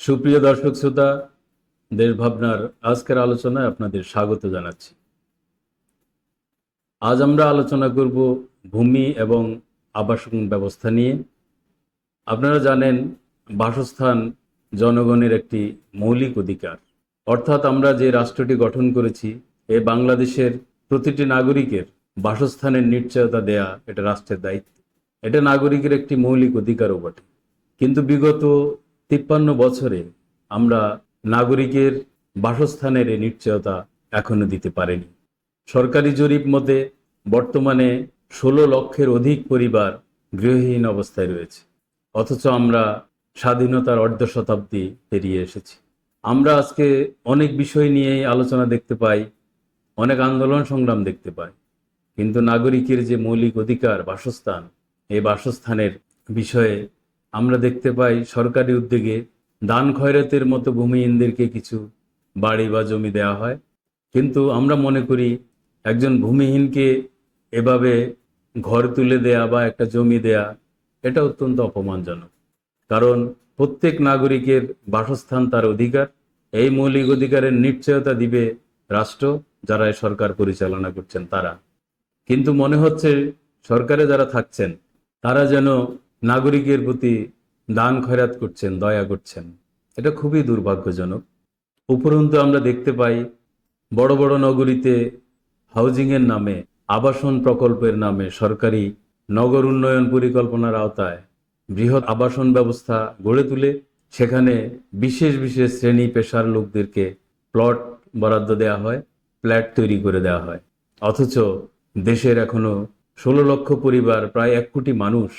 সুপ্রিয় দর্শক শ্রোতা দেশ ভাবনার আজকের আলোচনায় আপনাদের স্বাগত জানাচ্ছি। আজ আমরা আলোচনা করব ভূমি এবং আবাসন ব্যবস্থা নিয়ে। আপনারা জানেন, বাসস্থান জনগণের একটি মৌলিক অধিকার। অর্থাৎ আমরা যে রাষ্ট্রটি গঠন করেছি, এ বাংলাদেশের প্রতিটি নাগরিকের বাসস্থানের নিশ্চয়তা দেয়া এটা রাষ্ট্রের দায়িত্ব। এটা নাগরিকের একটি মৌলিক অধিকারও বটে। কিন্তু বিগত তিপ্পান্ন বছরে আমরা নাগরিকের বাসস্থানের নিশ্চয়তা এখনও দিতে পারেনি। সরকারি জরিপ মতে বর্তমানে ষোলো লক্ষের অধিক পরিবার গৃহহীন অবস্থায় রয়েছে, অথচ আমরা স্বাধীনতার অর্ধ শতাব্দী পেরিয়ে এসেছি। আমরা আজকে অনেক বিষয় নিয়েই আলোচনা দেখতে পাই, অনেক আন্দোলন সংগ্রাম দেখতে পাই, কিন্তু নাগরিকের যে মৌলিক অধিকার, বাসস্থান, এই বাসস্থানের বিষয়ে আমরা দেখতে পাই সরকারি উদ্যোগে দান খয়রাতের মতো ভূমিহীনদেরকে কিছু বাড়ি বা জমি দেওয়া হয়। কিন্তু আমরা মনে করি একজন ভূমিহীনকে এভাবে ঘর তুলে দেয়া বা একটা জমি দেয়া, এটা অত্যন্ত অপমানজনক। কারণ প্রত্যেক নাগরিকের বাসস্থান তার অধিকার। এই মৌলিক অধিকারের নিশ্চয়তা দিবে রাষ্ট্র, যারা সরকার পরিচালনা করছেন তারা। কিন্তু মনে হচ্ছে সরকারে যারা থাকছেন, তারা যেন নাগরিকের প্রতি দান খয়রাত করছেন, দয়া করছেন। এটা খুবই দুর্ভাগ্যজনক। উপরন্তু আমরা দেখতে পাই, বড় বড় নগরীতে হাউজিংয়ের নামে, আবাসন প্রকল্পের নামে সরকারি নগর উন্নয়ন পরিকল্পনার আওতায় বৃহৎ আবাসন ব্যবস্থা গড়ে তুলে, সেখানে বিশেষ বিশেষ শ্রেণি পেশার লোকদেরকে প্লট বরাদ্দ দেওয়া হয়, ফ্ল্যাট তৈরি করে দেওয়া হয়। অথচ দেশের এখনও ষোলো লক্ষ পরিবার, প্রায় এক কোটি মানুষ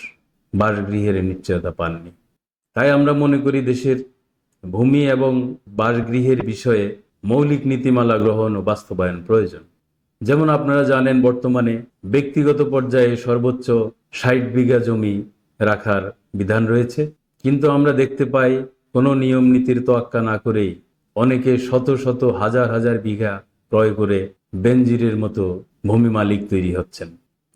বাসগৃহের নিশ্চয়তা পাননি। তাই আমরা মনে করি দেশের ভূমি এবং বাসগৃহের বিষয়ে মৌলিক নীতিমালা গ্রহণ ও বাস্তবায়ন প্রয়োজন। যেমন আপনারা জানেন, বর্তমানে ব্যক্তিগত পর্যায়ে সর্বোচ্চ ষাট বিঘা জমি রাখার বিধান রয়েছে। কিন্তু আমরা দেখতে পাই, কোনো নিয়ম নীতির তোয়াক্কা না করেই অনেকে শত শত হাজার হাজার বিঘা ক্রয় করে বেনজিরের মতো ভূমি মালিক তৈরি হচ্ছেন।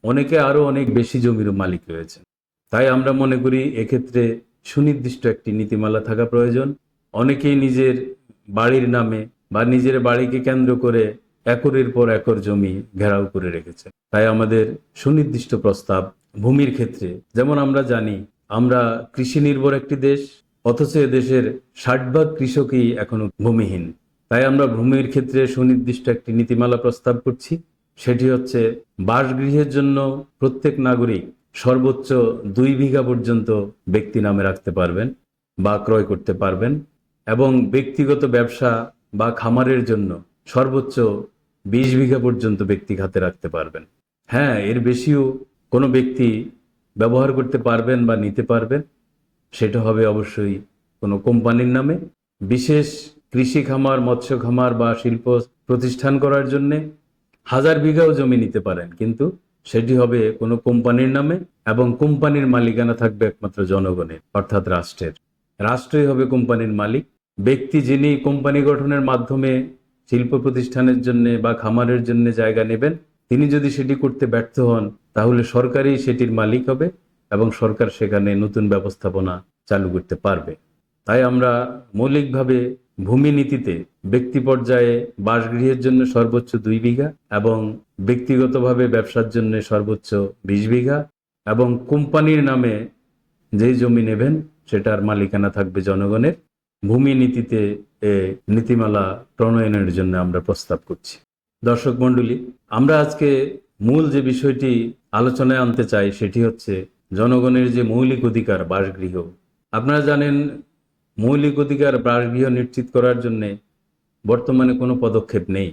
অনেকে আরও অনেক বেশি জমির মালিক রয়েছেন। তাই আমরা মনে করি এক্ষেত্রে সুনির্দিষ্ট একটি নীতিমালা থাকা প্রয়োজন। অনেকেই নিজের বাড়ির নামে বা নিজের বাড়িকে কেন্দ্র করে একরের পর একর জমি ঘেরাও করে রেখেছে। তাই আমাদের সুনির্দিষ্ট প্রস্তাব ভূমির ক্ষেত্রে, যেমন আমরা জানি, আমরা কৃষি নির্ভর একটি দেশ, অথচ দেশের ষাট ভাগ কৃষকই এখনও ভূমিহীন। তাই আমরা ভূমির ক্ষেত্রে সুনির্দিষ্ট একটি নীতিমালা প্রস্তাব করছি। সেটি হচ্ছে বাসগৃহের জন্য প্রত্যেক নাগরিক সর্বোচ্চ দুই বিঘা পর্যন্ত ব্যক্তি নামে রাখতে পারবেন বা ক্রয় করতে পারবেন এবং ব্যক্তিগত ব্যবসা বা খামারের জন্য সর্বোচ্চ বিশ বিঘা পর্যন্ত ব্যক্তি খাতে রাখতে পারবেন। হ্যাঁ এর বেশিও কোনো ব্যক্তি ব্যবহার করতে পারবেন বা নিতে পারবেন, সেটা হবে অবশ্যই কোনো কোম্পানির নামে। বিশেষ কৃষি খামার, মৎস্য খামার বা শিল্প প্রতিষ্ঠান করার জন্যে হাজার বিঘাও জমি নিতে পারেন, কিন্তু সেটি হবে কোনো কোম্পানির নামে এবং কোম্পানির মালিকানা থাকবে একমাত্র জনগণের, অর্থাৎ রাষ্ট্রের। রাষ্ট্রই হবে কোম্পানির মালিক। ব্যক্তি যিনি কোম্পানি গঠনের মাধ্যমে শিল্প প্রতিষ্ঠানের জন্য বা খামারের জন্য জায়গা নেবেন, তিনি যদি সেটি করতে ব্যর্থ হন, তাহলে সরকারই সেটির মালিক হবে এবং সরকার সেখানে নতুন ব্যবস্থাপনা চালু করতে পারবে। তাই আমরা মৌলিকভাবে ভূমি নীতিতে ব্যক্তি পর্যায়ে বাসগৃহের জন্য সর্বোচ্চ দুই বিঘা এবং ব্যক্তিগতভাবে ব্যবসার জন্য সর্বোচ্চ বিশ বিঘা এবং কোম্পানির নামে যেই জমি নেবেন সেটার মালিকানা থাকবে জনগণের। ভূমি নীতিতে এ নীতিমালা প্রণয়নের জন্য আমরা প্রস্তাব করছি। দর্শক মণ্ডলী, আমরা আজকে মূল যে বিষয়টি আলোচনায় আনতে চাই সেটি হচ্ছে জনগণের যে মৌলিক অধিকার বাসগৃহ। আপনারা জানেন মৌলিক অধিকার বাসগৃহ নিশ্চিত করার জন্য বর্তমানে কোনো পদক্ষেপ নেই।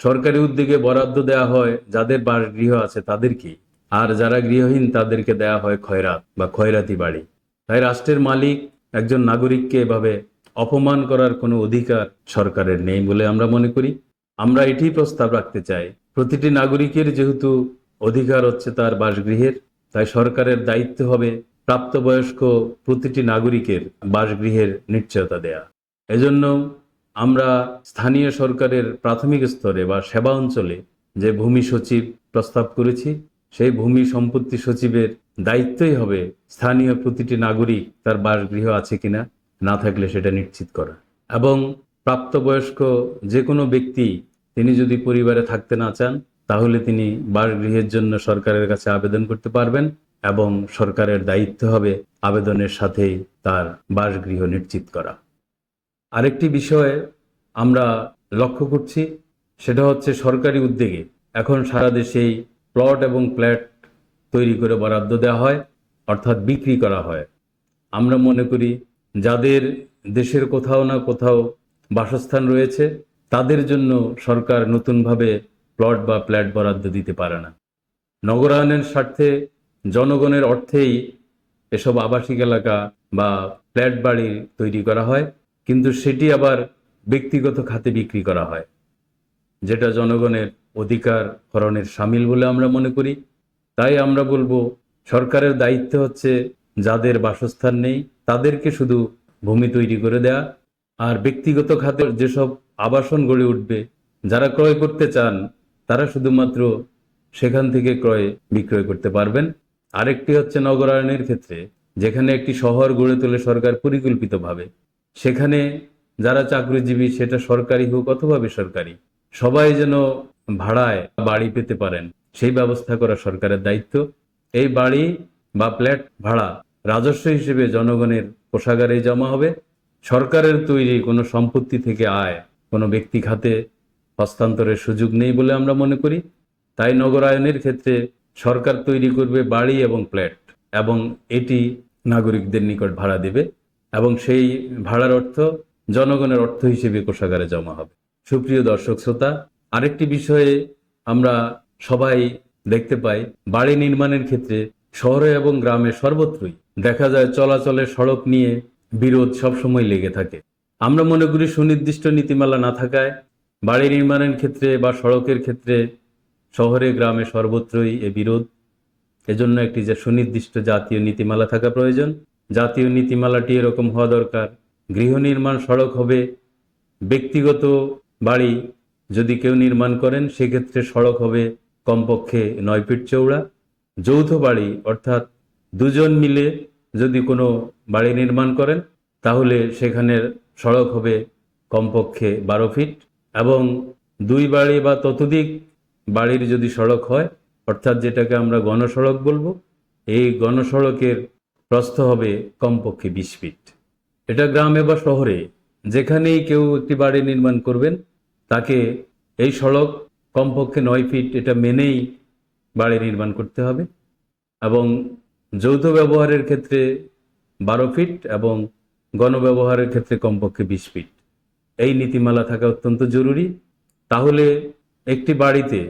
সরকারি উদ্যোগে বরাদ্দ দেওয়া হয় যাদের বাসগৃহ আছে তাদেরকে। আর যারা গৃহহীন তাদেরকে দেওয়া হয় খয়রাত বা খয়রাতি বাড়ি। তাই রাষ্ট্রের মালিক একজন নাগরিককে এভাবে অপমান করার কোনো অধিকার সরকারের নেই বলে আমরা মনে করি। আমরা এটি প্রস্তাব রাখতে চাই। প্রতিটি নাগরিকের যেহেতু অধিকার হচ্ছে তার বাসগৃহের, তাই সরকারের দায়িত্ব হবে প্রাপ্তবয়স্ক প্রতিটি নাগরিকের বাসগৃহের নিশ্চয়তা দেয়া। এজন্য আমরা স্থানীয় সরকারের প্রাথমিক স্তরে বা সেবা অঞ্চলে যে ভূমি সচিব প্রস্তাব করেছি, সেই ভূমি সম্পত্তি সচিবের দায়িত্বই হবে স্থানীয় প্রতিটি নাগরিক তার বাসগৃহ আছে কিনা, না থাকলে সেটা নিশ্চিত করা। এবং প্রাপ্তবয়স্ক যে কোনো ব্যক্তি, তিনি যদি পরিবারে থাকতে না চান, তাহলে তিনি বাসগৃহের জন্য সরকারের কাছে আবেদন করতে পারবেন। এবং সরকারের দায়িত্ব হবে আবেদনের সাথেই তার বাসগৃহ নিশ্চিত করা। আরেকটি বিষয়ে আমরা লক্ষ্য করছি, সেটা হচ্ছে সরকারি উদ্যোগে এখন সারা দেশেই প্লট এবং ফ্ল্যাট তৈরি করে বরাদ্দ দেওয়া হয়, অর্থাৎ বিক্রি করা হয়। আমরা মনে করি যাদের দেশের কোথাও না কোথাও বাসস্থান রয়েছে, তাদের জন্য সরকার নতুনভাবে প্লট বা ফ্ল্যাট বরাদ্দ দিতে পারে না। নগরায়নের স্বার্থে জনগণের অর্থেই এসব আবাসিক এলাকা বা ফ্ল্যাট বাড়ি তৈরি করা হয়, কিন্তু সেটি আবার ব্যক্তিগত খাতে বিক্রি করা হয়, যেটা জনগণের অধিকার হরণের সামিল বলে আমরা মনে করি। তাই আমরা বলব, সরকারের দায়িত্ব হচ্ছে যাদের বাসস্থান নেই, তাদেরকে শুধু ভূমি তৈরি করে দেয়া। আর ব্যক্তিগত খাতে যেসব আবাসন গড়ে উঠবে, যারা ক্রয় করতে চান, তারা শুধুমাত্র সেখান থেকে ক্রয় বিক্রয় করতে পারবেন। আরেকটি হচ্ছে নগরায়নের ক্ষেত্রে, যেখানে একটি শহর গড়ে তোলে সরকার পরিকল্পিতভাবে। সেখানে যারা চাকরিজীবী, সেটা সরকারি হোক অথবা বেসরকারি, সবাই যেন ভাড়ায় বাড়ি পেতে পারেন, সেই ব্যবস্থা করা সরকারের দায়িত্ব। এই বাড়ি বা ফ্ল্যাট ভাড়া রাজস্ব হিসেবে জনগণের কোষাগারে জমা হবে। সরকারের তৈরি কোনো সম্পত্তি থেকে আয় কোনো ব্যক্তি খাতে হস্তান্তরের সুযোগ নেই বলে আমরা মনে করি। তাই নগরায়নের ক্ষেত্রে সরকার তৈরি করবে বাড়ি এবং ফ্ল্যাট, এবং এটি নাগরিকদের নিকট ভাড়া দেবে, এবং সেই ভাড়ার অর্থ জনগণের অর্থ হিসেবে কোষাগারে জমা হবে। সুপ্রিয় দর্শক শ্রোতা, আরেকটি বিষয়ে আমরা সবাই দেখতে পাই, বাড়ি নির্মাণের ক্ষেত্রে শহরে এবং গ্রামে সর্বত্রই দেখা যায় চলাচলে সড়ক নিয়ে বিরোধ সবসময় লেগে থাকে। আমরা মনে করি সুনির্দিষ্ট নীতিমালা না থাকায় বাড়ি নির্মাণের ক্ষেত্রে বা সড়কের ক্ষেত্রে শহরে গ্রামে সর্বত্রই এ বিরোধ। এজন্য একটি যে সুনির্দিষ্ট জাতীয় নীতিমালা থাকা প্রয়োজন। জাতীয় নীতিমালাটি এরকম হওয়া দরকার। গৃহ নির্মাণ সড়ক হবে। ব্যক্তিগত বাড়ি যদি কেউ নির্মাণ করেন, সেক্ষেত্রে সড়ক হবে কমপক্ষে নয় ফিট চৌড়া যৌথ বাড়ি, অর্থাৎ দুজন মিলে যদি কোনো বাড়ি নির্মাণ করেন, তাহলে সেখানের সড়ক হবে কমপক্ষে বারো ফিট। এবং দুই বাড়ি বা ততোধিক বাড়ির যদি সড়ক হয়, অর্থাৎ যেটাকে আমরা গণসড়ক বলব, এই গণসড়কের প্রস্থ হবে কমপক্ষে বিশ ফিট। এটা গ্রামে বা শহরে, যেখানেই কেউ একটি বাড়ি নির্মাণ করবেন, তাকে এই সড়ক কমপক্ষে নয় ফিট এটা মেনেই বাড়ি নির্মাণ করতে হবে এবং যৌথ ব্যবহারের ক্ষেত্রে বারো ফিট এবং গণব্যবহারের ক্ষেত্রে কমপক্ষে বিশ ফিট। এই নীতিমালা থাকা অত্যন্ত জরুরি। তাহলে একটি বাড়িতে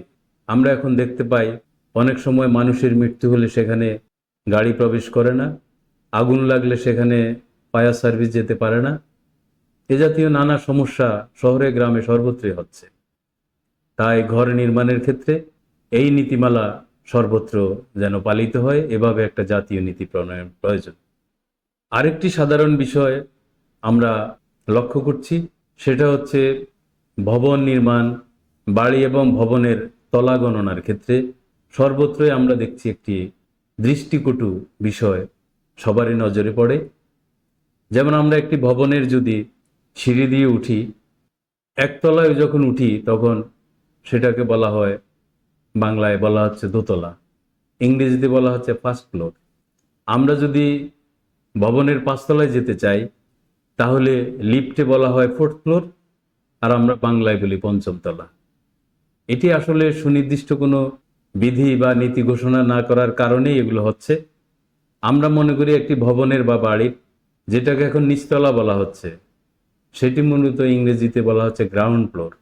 আমরা এখন দেখতে পাই অনেক সময় মানুষের মৃত্যু হলে সেখানে গাড়ি প্রবেশ করে না, আগুন লাগলে সেখানে ফায়ার সার্ভিস যেতে পারে না। এ জাতীয় নানা সমস্যা শহরে, গ্রামে সর্বত্রই হচ্ছে। তাই ঘর নির্মাণের ক্ষেত্রে এই নীতিমালা সর্বত্র যেন পালিত হয়, এভাবে একটা জাতীয় নীতি প্রণয়ন প্রয়োজন। আরেকটি সাধারণ বিষয় আমরা লক্ষ্য করছি, সেটা হচ্ছে ভবন নির্মাণ বাড়ি এবং ভবনের তলা গণনার ক্ষেত্রে সর্বত্রই আমরা দেখছি একটি দৃষ্টিকটু বিষয় সবারই নজরে পড়ে। যেমন আমরা একটি ভবনের যদি সিঁড়ি দিয়ে উঠি, একতলায় যখন উঠি তখন সেটাকে বলা হয়, বাংলায় বলা হচ্ছে দোতলা, ইংরেজিতে বলা হচ্ছে ফার্স্ট ফ্লোর আমরা যদি ভবনের পাঁচতলায় যেতে চাই, তাহলে লিফটে বলা হয় ফোর্থ ফ্লোর আর আমরা বাংলায় বলি পঞ্চমতলা এটি আসলে সুনির্দিষ্ট কোনো বিধি বা নীতি ঘোষণা না করার কারণেই এগুলো হচ্ছে। আমরা মনে করি একটি ভবনের বা বাড়ির, যেটাকে এখন নিচতলা বলা হচ্ছে, সেটি মূলত ইংরেজিতে বলা হচ্ছে গ্রাউন্ড ফ্লোর।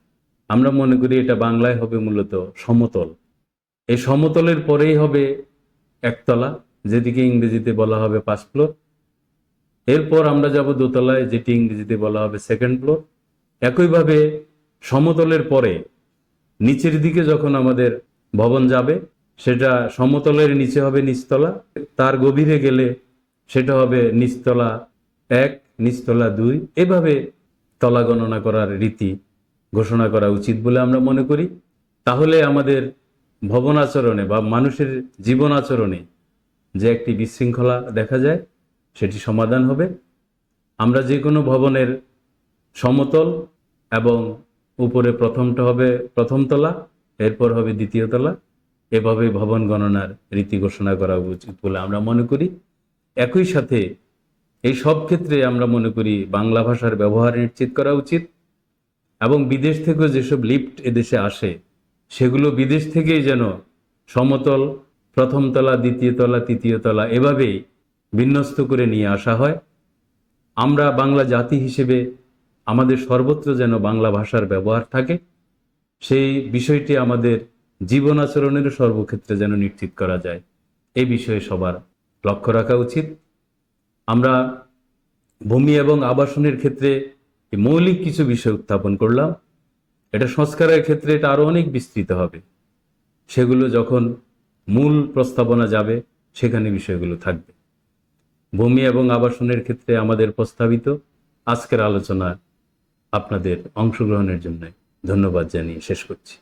আমরা মনে করি এটা বাংলায় হবে মূলত সমতল। এই সমতলের পরেই হবে একতলা, যেটিকে ইংরেজিতে বলা হবে পাঁচ ফ্লোর। এরপর আমরা যাব দোতলায়, যেটি ইংরেজিতে বলা হবে সেকেন্ড ফ্লোর। একইভাবে সমতলের পরে নিচের দিকে যখন আমাদের ভবন যাবে, সেটা সমতলের নিচে হবে নিচতলা। তার গভীরে গেলে সেটা হবে নিচতলা এক, নিচতলা দুই। এভাবে তলা গণনা করার রীতি ঘোষণা করা উচিত বলে আমরা মনে করি। তাহলে আমাদের ভবন আচরণে বা মানুষের জীবন আচরণে যে একটি বিশৃঙ্খলা দেখা যায়, সেটি সমাধান হবে। আমরা যে কোনো ভবনের সমতল এবং উপরে প্রথমটা হবে প্রথম তলা, এরপর হবে দ্বিতীয় তলা। এভাবে ভবন গণনার রীতি ঘোষণা করা উচিত বলে আমরা মনে করি। একই সাথে এই সব ক্ষেত্রে আমরা মনে করি বাংলা ভাষার ব্যবহার নিশ্চিত করা উচিত এবং বিদেশ থেকেও যেসব লিফট এদেশে আসে, সেগুলো বিদেশ থেকেই যেন সমতল, প্রথম তলা, দ্বিতীয় তলা, তৃতীয় তলা এভাবেই বিন্যস্ত করে নিয়ে আসা হয়। আমরা বাংলা জাতি হিসেবে আমাদের সর্বত্র যেন বাংলা ভাষার ব্যবহার থাকে, সেই বিষয়টি আমাদের জীবন আচরণের সর্বক্ষেত্রে যেন নিশ্চিত করা যায়। এই বিষয়ে সবার লক্ষ্য রাখা উচিত। আমরা ভূমি এবং আবাসনের ক্ষেত্রে মৌলিক কিছু বিষয় উত্থাপন করলাম। এটা সংস্কারের ক্ষেত্রে এটা আরও অনেক বিস্তৃত হবে। সেগুলো যখন মূল প্রস্তাবনা যাবে, সেখানে বিষয়গুলো থাকবে। ভূমি এবং আবাসনের ক্ষেত্রে আমাদের প্রস্তাবিত আজকের আলোচনা আপনাদের অংশগ্রহণের জন্য ধন্যবাদ জানিয়ে শেষ করছি।